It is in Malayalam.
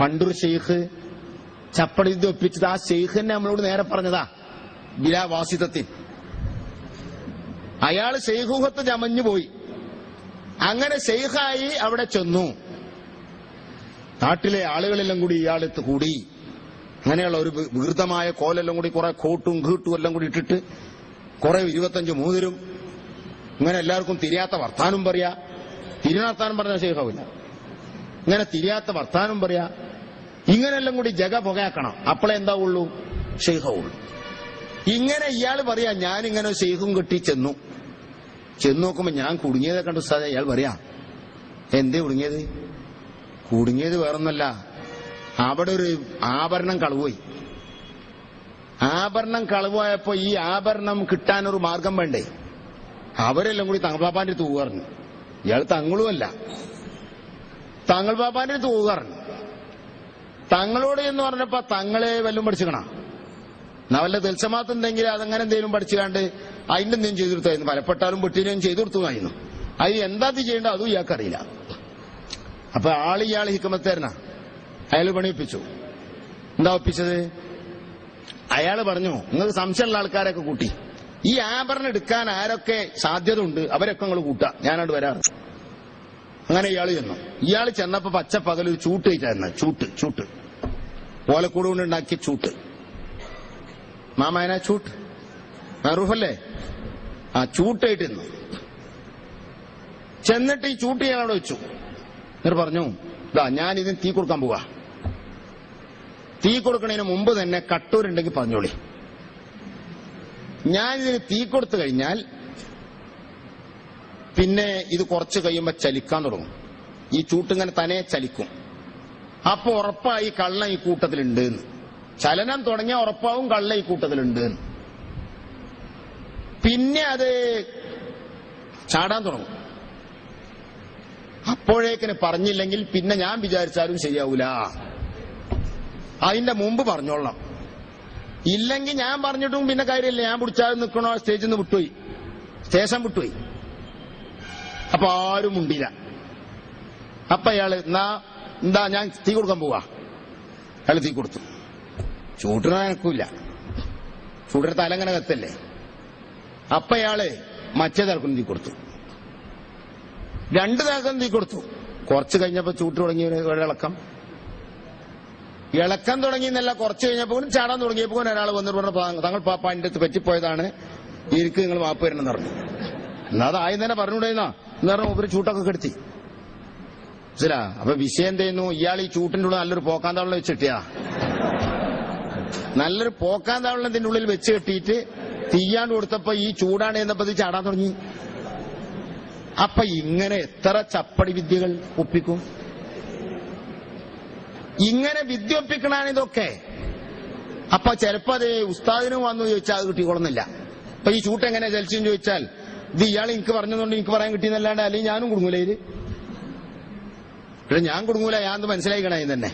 പണ്ടൊരു ഷെയ്ഖ് ചപ്പടി ഇത് ഒപ്പിച്ചത്. ആ ഷെയ്ഖ് തന്നെ നമ്മളോട് നേരെ പറഞ്ഞതാ ബിലാ വാസിതത്തിൽ അയാൾ ഷെയ്ഖുഹത്ത് ചമഞ്ഞു പോയി. അങ്ങനെ ഷെയ്ഖായി അവിടെ ചെന്നു. നാട്ടിലെ ആളുകളെല്ലാം കൂടി ഇയാളെത്ത് കൂടി. അങ്ങനെയുള്ള ഒരു വികൃതമായ കോലെല്ലാം കൂടി കുറെ കോട്ടും കീട്ടും എല്ലാം കൂടി ഇട്ടിട്ട് കുറെ ഇരുപത്തഞ്ച് മൂതിരും ഇങ്ങനെ എല്ലാവർക്കും തിരിയാത്ത വർത്താനം പറയാ. തിരിനാർത്താനം പറഞ്ഞ ഷെയ്ഖാവില്ല ഇങ്ങനെ തിരിയാത്ത വർത്താനം പറയാ. ഇങ്ങനെല്ലാം കൂടി ജഗ പുകയാക്കണം. അപ്പോഴേ എന്താവുള്ളൂ ഷെയ്ഖുള്ളൂ ഇങ്ങനെ ഇയാൾ പറയാ ഞാൻ ഇങ്ങനെ ഷെയ്ഖും കെട്ടി ചെന്നു. ചെന്ന് നോക്കുമ്പോ ഞാൻ കുടുങ്ങിയതെ കണ്ടു സാധ ഇയാൾ പറയാ എന്തേ കുടുങ്ങിയത്? കുടുങ്ങിയത് വേറൊന്നല്ല അവിടെ ഒരു ആഭരണം കളവുപോയി. ആഭരണം കളവായപ്പോ ഈ ആഭരണം കിട്ടാനൊരു മാർഗം വേണ്ടേ? അവരെല്ലാം കൂടി തങ്ങൾപാപ്പാന്റെ പാപ്പാന്റെ തൂകറിഞ്ഞു ഇയാൾ തങ്ങളുമല്ല തങ്ങൾ പാപ്പാന്റെ തൂവ് പറഞ്ഞു തങ്ങളോട് എന്ന് പറഞ്ഞപ്പോ തങ്ങളെ വല്ലതും പഠിച്ചിക്കണ? എന്നാ വല്ല തെൽസമാത്തുണ്ടെങ്കിൽ അതങ്ങനെ എന്തെങ്കിലും പഠിച്ചുകാണ്ട് അതിന്റെ എന്തെങ്കിലും ചെയ്തു കൊടുത്തായിരുന്നു പലപ്പെട്ടാലും പെട്ടിനും ചെയ്തു കൊടുത്തതായിരുന്നു അത് എന്താ ചെയ്യേണ്ട അതും ഇയാൾക്കറിയില്ല. അപ്പൊ ആൾ ഇയാൾ ഹിക്കമത്തേരനാ അയാൾ പണിയിപ്പിച്ചു. എന്താ ഒപ്പിച്ചത്? അയാൾ പറഞ്ഞു നിങ്ങൾക്ക് സംശയമുള്ള ആൾക്കാരൊക്കെ കൂട്ടി. ഈ ആഭരണം എടുക്കാൻ ആരൊക്കെ സാധ്യത ഉണ്ട് അവരൊക്കെ നിങ്ങൾ കൂട്ടാ. ഞാനോട് വരാറ്. അങ്ങനെ ഇയാൾ ചെന്നു. ഇയാൾ ചെന്നപ്പോ പച്ച പകൽ ഒരു ചൂട്ട് കഴിച്ചായിരുന്നു ചൂട്ട് ചൂട്ട്. ഓലക്കൂട് കൊണ്ട് ഉണ്ടാക്കിയ ചൂട്ട് മാമായന ചൂട്ട്? മാറൂഫല്ലേ ആ ചൂട്ടായിട്ട് ചെന്നു ചെന്നിട്ട് ഈ ചൂട്ട് അവിടെ വെച്ചു. എന്നിട്ട് പറഞ്ഞു ഇതാ ഞാൻ ഇതിന് തീ കൊടുക്കാൻ പോവാ. തീ കൊടുക്കുന്നതിന് മുമ്പ് തന്നെ കട്ടൂരുണ്ടെങ്കിൽ പറഞ്ഞോളി. ഞാൻ ഇതിന് തീ കൊടുത്തു കഴിഞ്ഞാൽ പിന്നെ ഇത് കുറച്ച് കഴിയുമ്പോ ചലിക്കാൻ തുടങ്ങും. ഈ ചൂട്ടിങ്ങനെ തന്നെ ചലിക്കും. അപ്പൊ ഉറപ്പായി കള്ള ഈ കൂട്ടത്തിലുണ്ട് എന്ന്. ചലനം തുടങ്ങിയ ഉറപ്പാവും കള്ള ഈ കൂട്ടത്തിലുണ്ട് എന്ന്. പിന്നെ അത് ചാടാൻ തുടങ്ങും. അപ്പോഴേക്കിന് പറഞ്ഞില്ലെങ്കിൽ പിന്നെ ഞാൻ വിചാരിച്ചാലും ശരിയാവൂല. അതിന്റെ മുമ്പ് പറഞ്ഞോളാം ഇല്ലെങ്കിൽ ഞാൻ പറഞ്ഞിട്ടും പിന്നെ കാര്യമില്ല. ഞാൻ പിടിച്ചാൽ നിൽക്കണോ സ്റ്റേജിൽ നിന്ന് വിട്ടുപോയി. സ്റ്റേഷൻ വിട്ടുപോയി. അപ്പൊ ആരും ഉണ്ടില്ല അപ്പൊ അയാൾ എന്നാ എന്താ ഞാൻ തീ കൊടുക്കാൻ പോവാ. അയാൾ തീ കൊടുത്തു. ചൂട്ടിന് എനക്കൂല ചൂടിന് തലങ്ങനെ കത്തല്ലേ? അപ്പൊ അയാൾ തീ കൊടുത്തു. രണ്ട് തലക്കും തീ കൊടുത്തു. കുറച്ച് കഴിഞ്ഞപ്പോ ചൂട്ട് തുടങ്ങി ഇളക്കം ഇളക്കം തുടങ്ങി തുടങ്ങിയെന്നല്ല കുറച്ച് കഴിഞ്ഞപ്പോൾ ചാടാൻ തുടങ്ങിയപ്പോൾ ഒരാൾ വന്നിട്ട് പറഞ്ഞു തങ്ങൾ പാപ്പ പാപ്പാന്റെ അടുത്ത് പറ്റിപ്പോയതാണ്. എനിക്ക് നിങ്ങൾ മാപ്പ് എന്ന് പറഞ്ഞു. എന്നാ അത് ആദ്യം തന്നെ പറഞ്ഞുകൂടെയെന്നാ എന്ന് പറഞ്ഞ ഒരു ചൂട്ടൊക്കെ കെടുത്തി. മനസ്സിലാ? അപ്പൊ വിഷയം എന്ത് ഇയാൾ ഈ ചൂട്ടിന്റെ ഉള്ളിൽ നല്ലൊരു പോക്കാൻ താവളം വെച്ച് കെട്ടിയാ നല്ലൊരു പോക്കാൻ താവളം ഇതിന്റെ ഉള്ളിൽ വെച്ച് കെട്ടിയിട്ട് തീയാണ്ട് കൊടുത്തപ്പോ ഈ ചൂടാണ് എന്നപ്പോ ഇത് ചാടാൻ തുടങ്ങി. അപ്പൊ ഇങ്ങനെ എത്ര ചപ്പടി വിദ്യകൾ ഒപ്പിക്കും? ഇങ്ങനെ വിദ്യ ഒപ്പിക്കണാണ് ഇതൊക്കെ. അപ്പൊ ചിലപ്പോ അത് ഉസ്താദിനും വന്നു ചോദിച്ചാൽ അത് കിട്ടിക്കൊള്ളുന്നില്ല അപ്പൊ ഈ ചൂട്ട് എങ്ങനെ ചലിച്ചെന്ന് ചോദിച്ചാൽ ഇത് ഇയാൾ എനിക്ക് പറഞ്ഞതുകൊണ്ട് എനിക്ക് പറയാൻ കിട്ടിയെന്നല്ലാണ്ട് അല്ലെങ്കിൽ ഞാനും കുടുങ്ങൂല ഇവിടെ ഞാൻ കുടുങ്ങൂല ഞാൻ മനസ്സിലായിക്കണേ തന്നെ